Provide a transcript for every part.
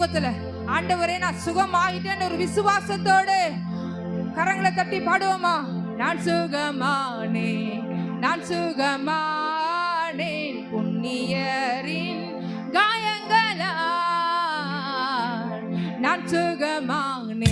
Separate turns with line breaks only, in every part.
ஆண்டவரே நான் சுகம் ஆயிட்டேன்னு ஒரு விசுவாசத்தோடு கரங்களை தட்டி பாடுவோமா? நான் சுகமானே நான் சுகமானேன் புண்ணியரின் காயங்களா நான் சுகமானே.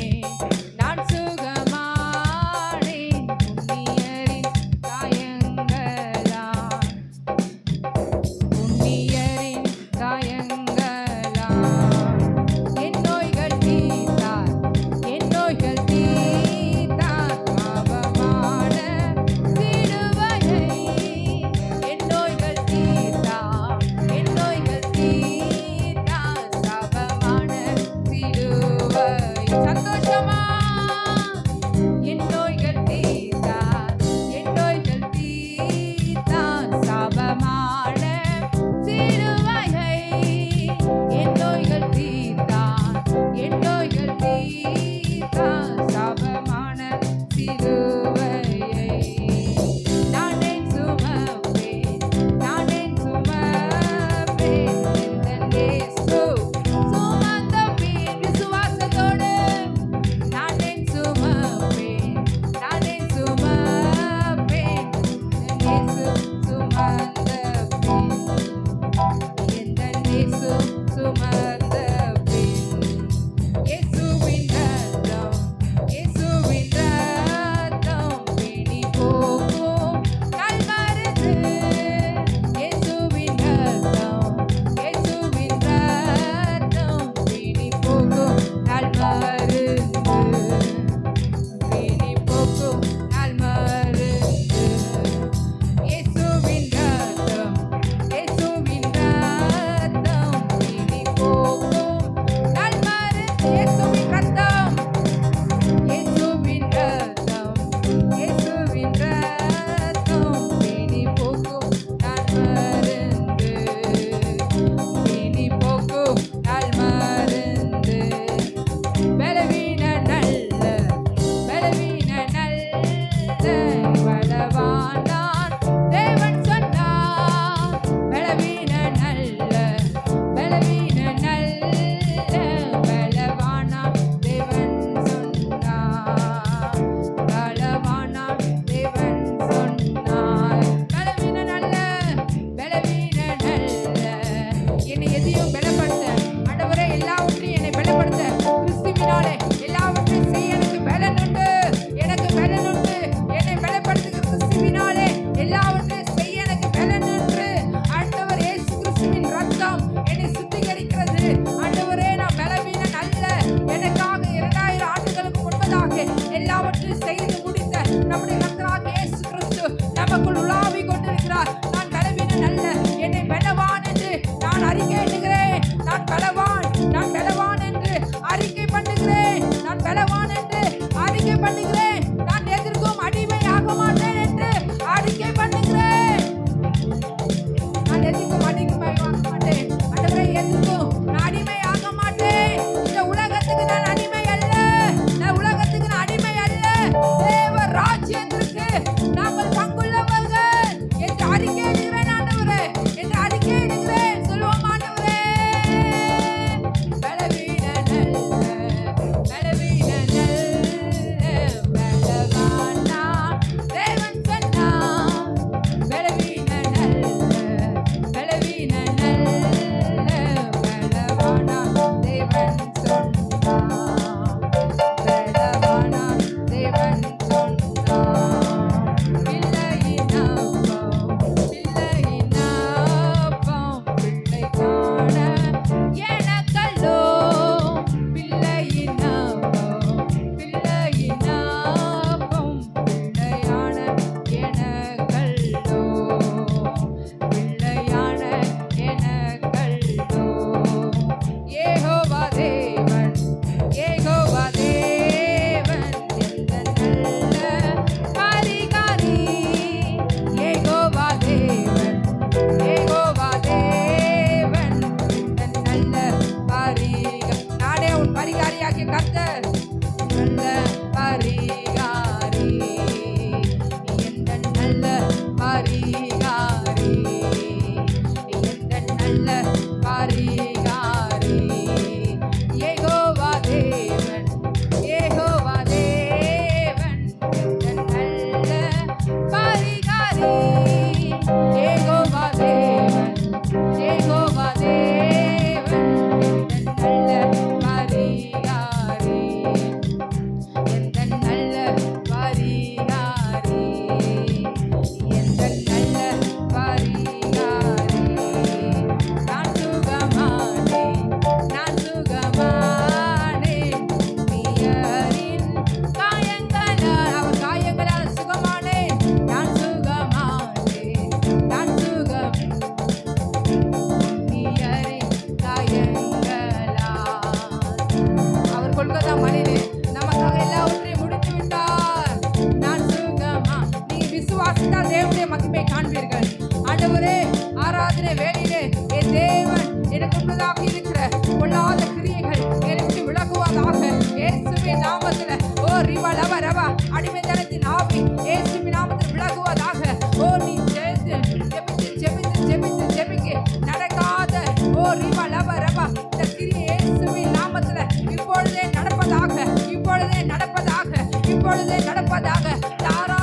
ஆராதனை வேலையிலே என் தேவன் எனக்கு உள்ளதாக இருக்கிற பொல்லாத கிரியைகள் எனக்கு விளக்குவதாக இயேசுவின் நாமத்தில். ஓ ரிவா லவ ரவா அடிமைத்தனத்தின் ஆவி இயேசுவின் நாமத்தில் விலகுவதாக. ஓ நீ ஜெயித்து ஜெபித்து ஜெபித்து ஜெபித்து ஜெபிக்கு நடக்காத. ஓ ரிவா லவ ரவா இந்த கிரியை இயேசுவின் நாமத்தில் இப்பொழுதே நடப்பதாக இப்பொழுதே நடப்பதாக இப்பொழுதே நடப்பதாக தாரா